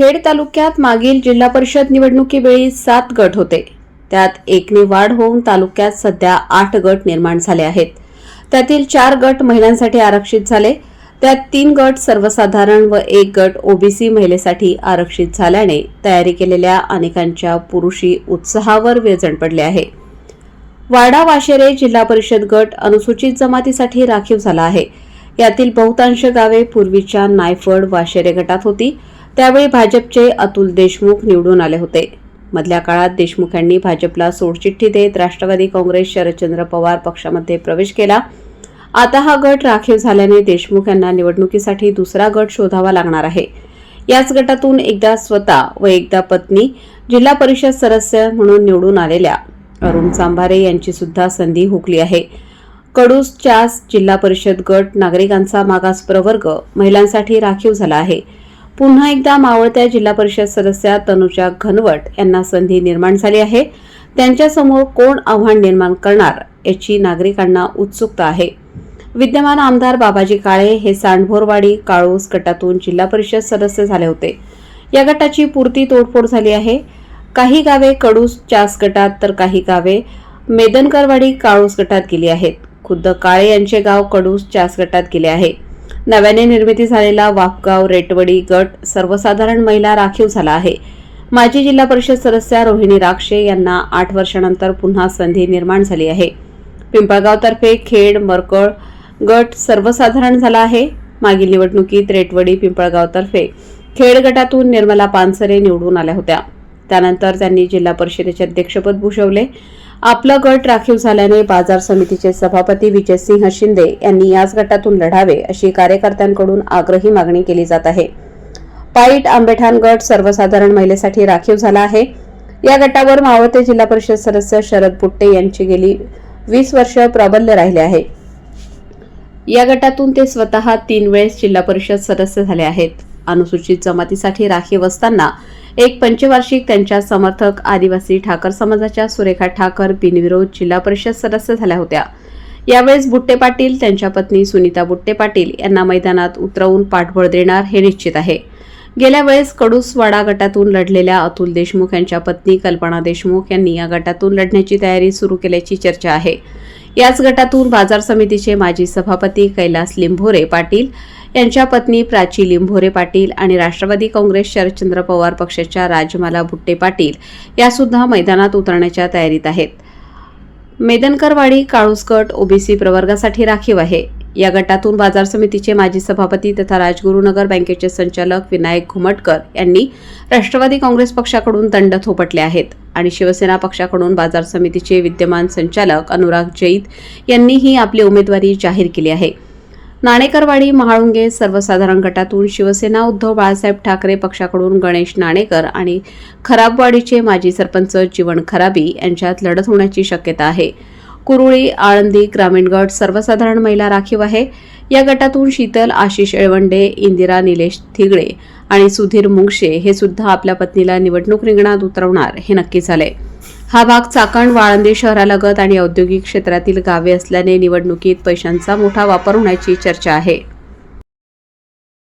खेड तालुक्यात मागील जिल्हा परिषद निवडणुकीवेळी सात गट होते. त्यात एकने वाढ होऊन तालुक्यात सध्या आठ गट निर्माण झाले आहेत. त्यातील चार गट महिलांसाठी आरक्षित झाले. त्यात तीन गट सर्वसाधारण व एक गट ओबीसी महिलेसाठी आरक्षित झाल्याने तयारी केलेल्या अनेकांच्या पुरुषी उत्साहावर वेजण पडले आहे. वाडा वाशेरे जिल्हा परिषद गट अनुसूचित जमातीसाठी राखीव झाला आहे. यातील बहुतांश गावे पूर्वीच्या नायफड वाशेरे गटात होती. त्यावेळी भाजपचे अतुल देशमुख निवडून आले होते. मधल्या काळात देशमुख यांनी भाजपला सोडचिठ्ठी देत राष्ट्रवादी काँग्रेस शरदचंद्र पवार पक्षामध्ये प्रवेश केला. आता हा गट राखीव झाल्याने देशमुख यांना निवडणुकीसाठी दुसरा गट शोधावा लागणार आहे. याच गटातून एकदा स्वतः व एकदा पत्नी जिल्हा परिषद सदस्य म्हणून निवडून आलेल्या अरुण चांभारे यांची सुद्धा संधी हुकली आहे. कडूस चास जिल्हा परिषद गट नागरिकांचा मागास प्रवर्ग महिलांसाठी राखीव झाला आहे. पुन्हा एकदा मावळत्या जिल्हा परिषद सदस्या तनुजा घनवट यांना संधी निर्माण झाली आहे. त्यांच्यासमोर कोण आव्हान निर्माण करणार याची नागरिकांना उत्सुकता आहे. विद्यमान आमदार बाबाजी काळे हे सांडभोरवाडी काळूस गटातून जिल्हा परिषद सदस्य झाले होते. या गटाची पुरती तोडफोड झाली आहे. काही गावे कडूस चास गटात तर काही गावे मेदनकरवाडी काळूस गटात गेली आहेत. खुद्द काळे यांचे गाव कडूस चास गटात गेले आहे. नव्याने निर्मिती झालेला वाफगाव रेटवडी गट सर्वसाधारण महिला राखीव झाला आहे. माजी जिल्हा परिषद सदस्या रोहिणी राक्षे यांना आठ वर्षानंतर पुन्हा संधी निर्माण झाली आहे. पिंपळगावतर्फे खेड मरकळ गट सर्वसाधारण झाला आहे. मागील निवडणुकीत रेटवडी पिंपळगावतर्फे खेड गटातून निर्मला पानसरे निवडून आल्या होत्या. त्यानंतर त्यांनी जिल्हा परिषदेचे अध्यक्षपद भूषवले. आपलं गट राखीव झाल्याने बाजार समितीचे सभापती विजयसिंह शिंदे यांनी याच गटातून लढावे अशी कार्यकर्त्यांकडून आग्रही मागणी केली जात आहे. पाईट आंबेठाण गट सर्वसाधारण महिलेसाठी राखीव झाला आहे. या गटावर मावळते जिल्हा परिषद सदस्य शरद पुट्टे यांची गेली वीस वर्ष प्राबल्य राहिले आहे. या गटातून ते स्वतः तीन वेळेस जिल्हा परिषद सदस्य झाले आहेत. अनुसूचित जमातीसाठी राखीव असताना एक पंचवार्षिक त्यांच्या समर्थक आदिवासी ठाकर समाजाच्या सुरेखा ठाकर बिनविरोध जिल्हा परिषद सदस्य झाल्या होत्या. यावेळेस बुट्टे पाटील त्यांच्या पत्नी सुनीता बुट्टे पाटील यांना मैदानात उतरवून पाठबळ देणार हे निश्चित आहे. गेल्या वेळेस कडूसवाडा गटातून लढलेल्या अतुल देशमुख यांच्या पत्नी कल्पना देशमुख यांनी या गटातून लढण्याची तयारी सुरू केल्याची चर्चा आहे. याच गटातून बाजार समितीचे माजी सभापती कैलास लिंभोरे पाटील यांच्या पत्नी प्राची लिंभोरे पाटील आणि राष्ट्रवादी काँग्रेस शरदचंद्र पवार पक्षाच्या राजमाला भुट्टे पाटील यासुद्धा मैदानात उतरण्याच्या तयारीत आहेत. मेदनकरवाडी काळुसगट ओबीसी प्रवर्गासाठी राखीव आहे. या गटातून बाजार समितीचे माजी सभापती तथा राजगुरुनगर बँकेचे संचालक विनायक घुमटकर यांनी राष्ट्रवादी काँग्रेस पक्षाकडून दंड थोपटले आहेत आणि शिवसेना पक्षाकडून बाजार समितीचे विद्यमान संचालक अनुराग जैत यांनीही आपली उमेदवारी जाहीर केली आहे. नाणेकरवाडी महाळुंगे सर्वसाधारण गटातून शिवसेना उद्धव बाळासाहेब ठाकरे पक्षाकडून गणेश नाणेकर आणि खराबवाडीचे माजी सरपंच जीवन खराबी यांच्यात लढत होण्याची शक्यता आहे. कुरुळी आळंदी ग्रामीण गट सर्वसाधारण महिला राखीव आहे. या गटातून शीतल आशिष एळवंडे इंदिरा निलेश थिगडे आणि सुधीर मुंगशे हे सुद्धा आपल्या पत्नीला निवडणूक रिंगणात उतरवणार हे नक्की झाले हा भाग चाकण वाळंदी शहरालगत आणि औद्योगिक क्षेत्रातील गावे असल्याने निवडणुकीत पैशांचा मोठा वापर होण्याची चर्चा आहे.